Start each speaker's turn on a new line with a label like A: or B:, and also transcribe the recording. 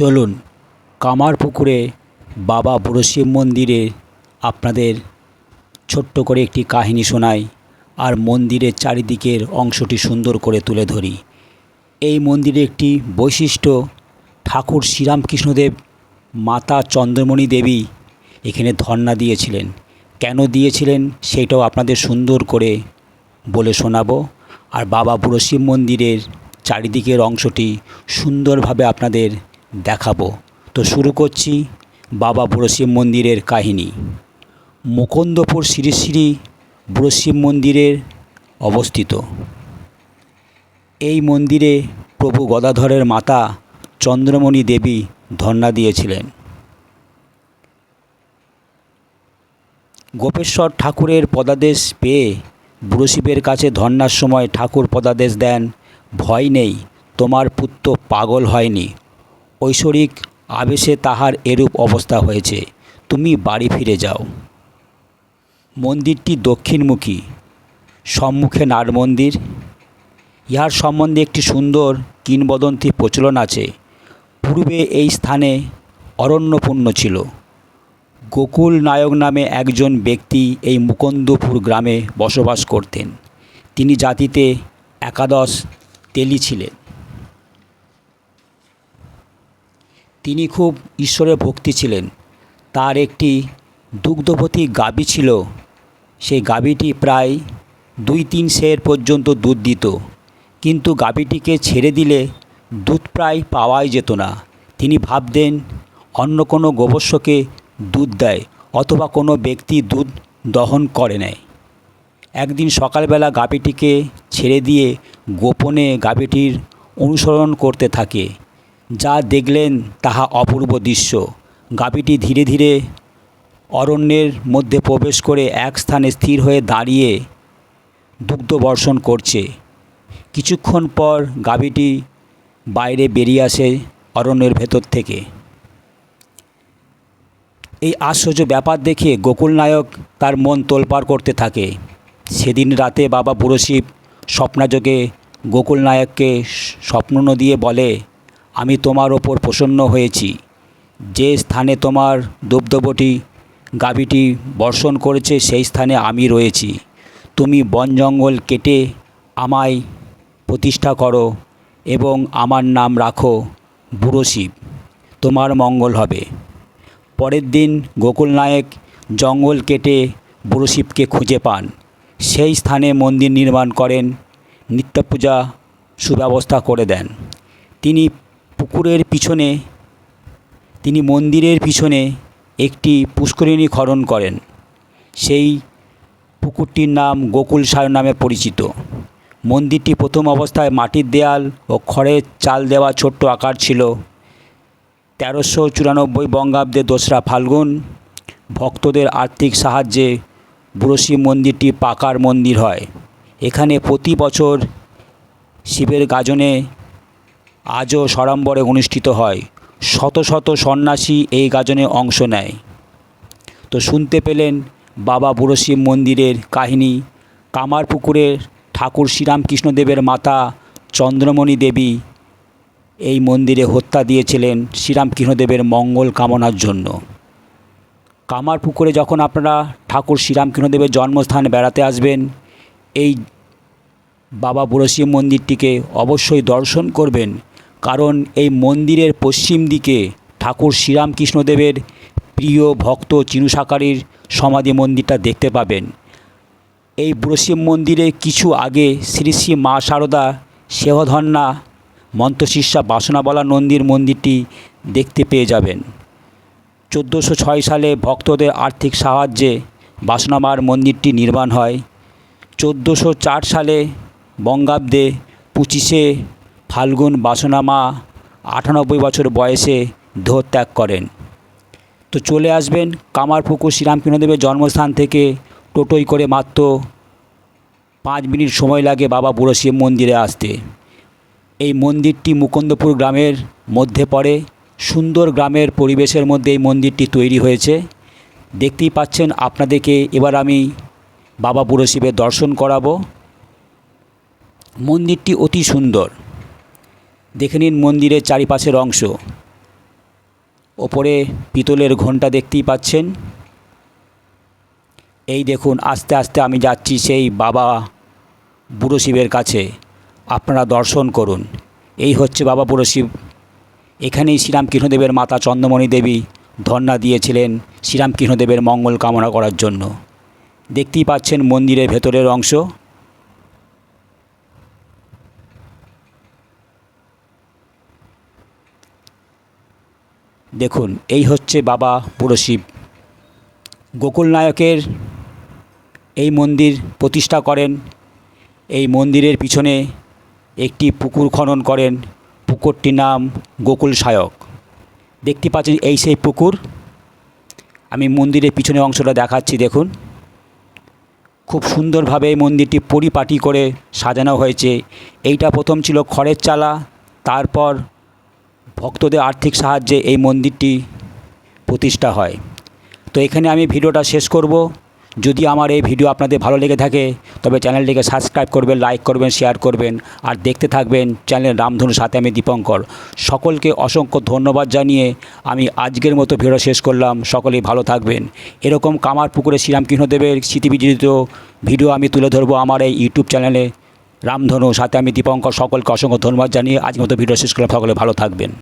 A: চলুন কামারপুকুরে বাবা বুড়ো শিব মন্দিরে আপনাদের ছোট্ট করে একটি কাহিনী শোনাই আর মন্দিরের চারিদিকের অংশটি সুন্দর করে তুলে ধরি। এই মন্দিরে একটি বৈশিষ্ট্য, ঠাকুর শ্রীরামকৃষ্ণদেব, মাতা চন্দ্রমণি দেবী এখানে ধর্ণা দিয়েছিলেন। কেন দিয়েছিলেন সেটাও আপনাদের সুন্দর করে বলে শোনাবো। আর বাবা বুড়ো শিব মন্দিরের চারিদিকের অংশটি সুন্দরভাবে আপনাদের দেখাবো। তো শুরু করছি বাবা বুড়ো শিব মন্দিরের কাহিনী। মুকুন্দপুর শ্রী শ্রী বুড়ো শিব মন্দিরের অবস্থিত। এই মন্দিরে প্রভু গদাধরের মাতা চন্দ্রমণি দেবী ধর্ণা দিয়েছিলেন। গোপেশ্বর ঠাকুরের পদাদেশ পেয়ে বুড়ো শিবের কাছে ধর্নার সময় ঠাকুর পদাদেশ দেন, ভয় নেই, তোমার পুত্র পাগল হয়নি। ঐশ্বরিক আবেশে তাহার এরূপ অবস্থা হয়েছে। তুমি বাড়ি ফিরে যাও। মন্দিরটি দক্ষিণমুখী। সম্মুখে নাট মন্দির। ইহার সম্বন্ধে একটি সুন্দর কিংবদন্তি প্রচলন আছে। পূর্বে এই স্থানে অরণ্যপূর্ণ ছিল। গোকুল নায়ক নামে একজন ব্যক্তি এই মুকুন্দপুর গ্রামে বসবাস করতেন। তিনি জাতিতে একাদশ তেলি ছিলেন। তিনি খুব ঈশ্বরের ভক্তি ছিলেন। তার একটি দুগ্ধবতী গাবি ছিল। সেই গাবিটি প্রায় দুই তিন সের পর্যন্ত দুধ দিত। কিন্তু গাবিটিকে ছেড়ে দিলে দুধ প্রায় পাওয়াই যেত না। তিনি ভাবতেন অন্য কোনো গোবর্ষকে দুধ দেয় অথবা কোনো ব্যক্তি দুধ দহন করে নেয়। একদিন সকালবেলা গাভীটিকে ছেড়ে দিয়ে গোপনে গাভীটির অনুসরণ করতে থাকে। যা দেখলেন তাহা অপূর্ব দৃশ্য। গাভীটি ধীরে ধীরে অরণ্যের মধ্যে প্রবেশ করে এক স্থানে স্থির হয়ে দাঁড়িয়ে দুগ্ধ বর্ষণ করছে। কিছুক্ষণ পর গাভীটি বাইরে বেরিয়ে আসে অরণ্যের ভেতর থেকে। এই আশ্চর্য ব্যাপার দেখে গোকুল নায়ক তার মন তোলপাড় করতে থাকে। সেদিন রাতে বাবা বুড়ো শিব স্বপ্নাযোগে গোকুল নায়ককে স্বপ্ন দিয়ে বলে আমি তোমার ওপর প্রসন্ন হয়েছি। যে স্থানে তোমার দুগ্ধবতী গাভীটি বর্ষণ করেছে, সেই স্থানে আমি রয়েছি। তুমি বন জঙ্গল কেটে আমায় প্রতিষ্ঠা করো এবং আমার নাম রাখো বুড়ো শিব। তোমার মঙ্গল হবে। পরের দিন গোকুল নায়ক জঙ্গল কেটে বুড়ো শিবকে খুঁজে পান। সেই স্থানে মন্দির নির্মাণ করেন, নিত্যপূজা সুব্যবস্থা করে দেন। তিনি পুকুরের পিছনে, তিনি মন্দিরের পিছনে একটি পুষ্করিণী খনন করেন। সেই পুকুরটির নাম গোকুল সায় নামে পরিচিত। মন্দিরটি প্রথম অবস্থায় মাটির দেয়াল ও খড়ের চাল দেওয়া ছোট্ট আকার ছিল। তেরোশো চুরানব্বই বঙ্গাব্দে দোসরা ফাল্গুন, ভক্তদের আর্থিক সাহায্যে শিব মন্দিরটি পাকার মন্দির হয়। এখানে প্রতি বছর শিবের গাজনে আজও সড়ম্বরে অনুষ্ঠিত হয়। শত শত সন্ন্যাসী এই গাজনে অংশ নেয়। তো শুনতে পেলেন বাবা বুড়ো শিব মন্দিরের কাহিনী। কামারপুকুরের ঠাকুর শ্রীরামকৃষ্ণদেবের মাতা চন্দ্রমণি দেবী এই মন্দিরে হত্যা দিয়েছিলেন শ্রীরামকৃষ্ণদেবের মঙ্গল কামনার জন্য। কামারপুকুরে যখন আপনারা ঠাকুর শ্রীরামকৃষ্ণদেবের জন্মস্থান বেড়াতে আসবেন, এই বাবা বুড়ো শিব মন্দিরটিকে অবশ্যই দর্শন করবেন। কারণ এই মন্দিরের পশ্চিম দিকে ঠাকুর শ্রীরামকৃষ্ণদেবের প্রিয় ভক্ত চিনুসাকারীর সমাধি মন্দিরটা দেখতে পাবেন। এই বুড়ো শিব মন্দিরে কিছু আগে শ্রী শ্রী মা শারদা সেহধন্যা মন্ত্রশিষ্যা বাসনাবলা নন্দীর মন্দিরটি দেখতে পেয়ে যাবেন। চোদ্দোশো ছয় সালে ভক্তদের আর্থিক সাহায্যে বাসনামার মন্দিরটি নির্মাণ হয়। চোদ্দোশো চার সালে বঙ্গাব্দে পঁচিশে ফাল্গুন বাসনামা আটানব্বই বছর বয়সে দেহ ত্যাগ করেন। তো চলে আসবেন কামারপুকুর শ্রীরামকৃষ্ণদেবের জন্মস্থান থেকে টোটোই করে মাত্র পাঁচ মিনিট সময় লাগে বাবা বুড়ো মন্দিরে আসতে। এই মন্দিরটি মুকুন্দপুর গ্রামের মধ্যে পড়ে। সুন্দর গ্রামের পরিবেশের মধ্যে এই মন্দিরটি তৈরি হয়েছে। দেখতেই পাচ্ছেন আপনাদেরকে এবার আমি বাবা বুড়ো দর্শন করাবো। মন্দিরটি অতি সুন্দর। দেখে নিন মন্দিরের চারিপাশের অংশ। ওপরে পিতলের ঘণ্টা দেখতেই পাচ্ছেন। এই দেখুন, আস্তে আস্তে আমি যাচ্ছি সেই বাবা বুড়ো শিবের কাছে। আপনারা দর্শন করুন। এই হচ্ছে বাবা বুড়ো শিব। এখানেই শ্রীরামকৃষ্ণদেবের মাতা চন্দ্রমণি দেবী ধর্ণা দিয়েছিলেন শ্রীরামকৃষ্ণদেবের মঙ্গল কামনা করার জন্য। দেখতেই পাচ্ছেন মন্দিরের ভেতরের অংশ। দেখুন, এই হচ্ছে বাবা বুড়ো শিব। গোকুল নায়কের এই মন্দির প্রতিষ্ঠা করেন। এই মন্দিরের পিছনে একটি পুকুর খনন করেন। পুকুরটির নাম গোকুল সায়ক। দেখতে পাচ্ছেন এই সেই পুকুর। আমি মন্দিরের পিছনে অংশটা দেখাচ্ছি, দেখুন। খুব সুন্দরভাবে এই মন্দিরটি পরিপাটি করে সাজানো হয়েছে। এইটা প্রথম ছিল খড়ের চালা, তারপর ভক্তদের আর্থিক সাহায্যে এই মন্দিরটি প্রতিষ্ঠা হয়। তো এখানে আমি ভিডিওটা শেষ করব। যদি আমার এই ভিডিও আপনাদের ভালো লেগে থাকে, তবে চ্যানেলটিকে সাবস্ক্রাইব করবেন, লাইক করবেন, শেয়ার করবেন, আর দেখতে থাকবেন চ্যানেল রামধনুর সাথে আমি দীপঙ্কর। সকলকে অসংখ্য ধন্যবাদ জানিয়ে আমি আজকের মতো ভিডিও শেষ করলাম। সকলেই ভালো থাকবেন। এরকম কামার পুকুরে শ্রীরামকৃষ্ণদেবের স্মৃতিবিজড়িত ভিডিও আমি তুলে ধরবো আমার এই ইউটিউব চ্যানেলে। রামধনু সাথে আমি দীপঙ্কর, সকলকে অসংখ্য ধন্যবাদ জানিয়ে আজকের মতো ভিডিও শেষ করলাম। সকলে ভালো থাকবেন।